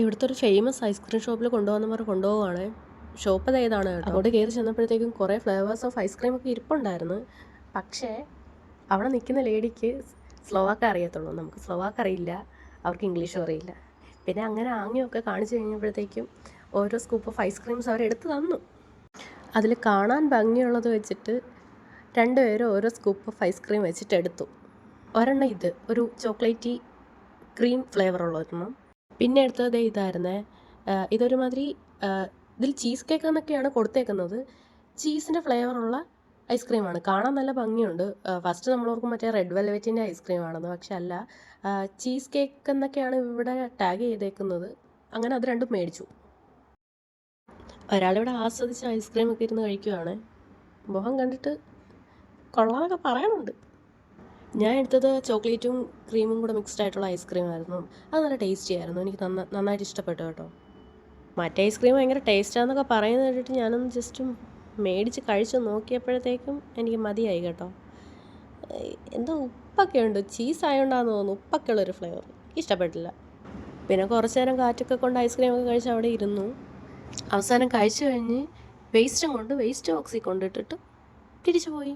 ഇവിടുത്തെ ഒരു famous ice cream ഷോപ്പിൽ കൊണ്ടുപോകുന്നവർ കൊണ്ടുപോവാണ് ഷോപ്പ് ഏതാണ് അങ്ങോട്ട് കയറി ചെന്നപ്പോഴത്തേക്കും കുറേ ഫ്ലേവേഴ്സ് ഓഫ് ഐസ്ക്രീം ഒക്കെ ഇരിപ്പുണ്ടായിരുന്നു. പക്ഷേ അവിടെ നിൽക്കുന്ന ലേഡിക്ക് സ്ലോവാക്ക് അറിയത്തുള്ളൂ. നമുക്ക് സ്ലോവാക്ക് അറിയില്ല. അവർക്ക് ഇംഗ്ലീഷും അറിയില്ല. പിന്നെ അങ്ങനെ ആംഗ്യമൊക്കെ കാണിച്ചു കഴിഞ്ഞപ്പോഴത്തേക്കും ഓരോ സ്കൂപ്പ് ഓഫ് ഐസ്ക്രീംസ് അവർ എടുത്തു തന്നു. അതിൽ കാണാൻ ഭംഗിയുള്ളത് വെച്ചിട്ട് രണ്ടുപേരും ഓരോ സ്കൂപ്പ് ഓഫ് ഐസ്ക്രീം വെച്ചിട്ട് എടുത്തു. ഒരെണ്ണം ഇത്. ഒരു ചോക്ലേറ്റി ക്രീം ഫ്ലേവർ ഉള്ളൊരെണ്ണം പിന്നെ എടുത്തത് ദേ ഇതായിരുന്നേ. ഇതൊരു ഇതൊരുമാതിരി ഇതിൽ ചീസ് കേക്ക് എന്നൊക്കെയാണ് കൊടുത്തേക്കുന്നത്. ചീസിന്റെ ഫ്ലേവറുള്ള ഐസ്ക്രീമാണ് കാണാൻ നല്ല ഭംഗിയുണ്ട്. ഫസ്റ്റ് നമ്മൾ ഓർക്കും മറ്റേ റെഡ് വെൽവെറ്റിന്റെ ഐസ്ക്രീമാണെന്ന് പക്ഷെ അല്ല ചീസ് കേക്ക് എന്നൊക്കെയാണ് ഇവിടെ ടാഗ് ചെയ്തേക്കുന്നത്. അങ്ങനെ അത് രണ്ടും മേടിച്ചു. ഒരാളിവിടെ ആസ്വദിച്ച് ഐസ്ക്രീം ഒക്കെ ഇരുന്ന് കഴിക്കുവാണ്. മുഖം കണ്ടിട്ട് കൊള്ളാന്നൊക്കെ പറയുന്നുണ്ട് ഞാൻ എടുത്തത് ചോക്ലേറ്റും ക്രീമും കൂടെ മിക്സ്ഡ് ആയിട്ടുള്ള ഐസ്ക്രീം ആയിരുന്നു. അത് നല്ല ടേസ്റ്റി ആയിരുന്നു. എനിക്ക് നന്ന നന്നായിട്ട് ഇഷ്ടപ്പെട്ടു കേട്ടോ. മറ്റേ ഐസ്ക്രീം ഭയങ്കര ടേസ്റ്റാന്നൊക്കെ പറയുന്നത് കേട്ടിട്ട് ഞാനൊന്ന് ജസ്റ്റ് മേടിച്ച് കഴിച്ച് നോക്കിയപ്പോഴത്തേക്കും എനിക്ക് മതിയായി കേട്ടോ. എന്തോ ഉപ്പൊക്കെ ഉണ്ട്. ചീസ് ആയതുകൊണ്ടാന്ന് തോന്നുന്നു. ഉപ്പൊക്കെ ഉള്ളൊരു ഫ്ലേവർ ഇഷ്ടപ്പെട്ടില്ല. പിന്നെ കുറച്ച് നേരം കാറ്റൊക്കെ കൊണ്ട് ഐസ്ക്രീം ഒക്കെ കഴിച്ച് അവിടെ ഇരുന്നു. അവസാനം കഴിച്ചു കഴിഞ്ഞ് വേസ്റ്റും കൊണ്ട് വേസ്റ്റ് ബോക്സിൽ കൊണ്ടിട്ടിട്ട് തിരിച്ചു പോയി.